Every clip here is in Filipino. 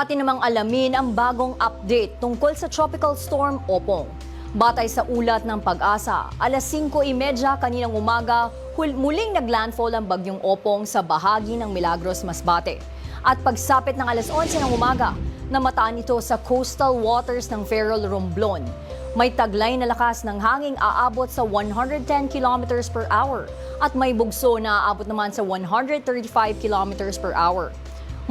Atin namang alamin ang bagong update tungkol sa Tropical Storm Opong. Batay sa ulat ng pag-asa, alas 5.30 kaninang umaga, muling naglandfall ang bagyong Opong sa bahagi ng Milagros, Masbate. At pagsapit ng alas 11 ng umaga, namataan ito sa coastal waters ng Ferrol, Romblon. May taglay na lakas ng hanging aabot sa 110 kilometers per hour at may bugso na aabot naman sa 135 kilometers per hour.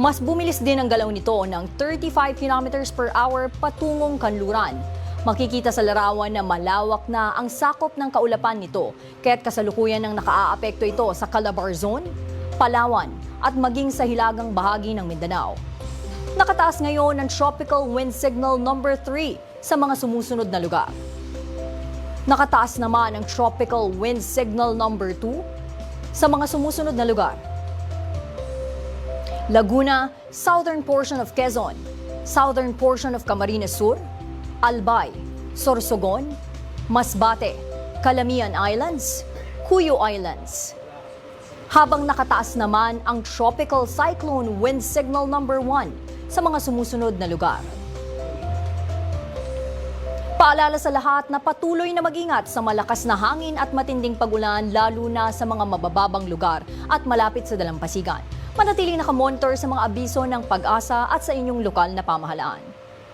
Mas bumilis din ang galaw nito ng 35 kilometers per hour patungong kanluran. Makikita sa larawan na malawak na ang sakop ng kaulapan nito, kaya't kasalukuyan ng nakaaapekto ito sa Calabar Zone, Palawan at maging sa hilagang bahagi ng Mindanao. Nakataas ngayon ang tropical wind signal number 3 sa mga sumusunod na lugar. Nakataas naman ang tropical wind signal number 2 sa mga sumusunod na lugar. Laguna, southern portion of Quezon, southern portion of Camarines Sur, Albay, Sorsogon, Masbate, Calamian Islands, Cuyo Islands. Habang nakataas naman ang tropical cyclone wind signal number 1 sa mga sumusunod na lugar. Paalala sa lahat na patuloy na mag-ingat sa malakas na hangin at matinding pagulan lalo na sa mga mabababang lugar at malapit sa dalampasigan. Manatiling nakamonitor sa mga abiso ng pag-asa at sa inyong lokal na pamahalaan.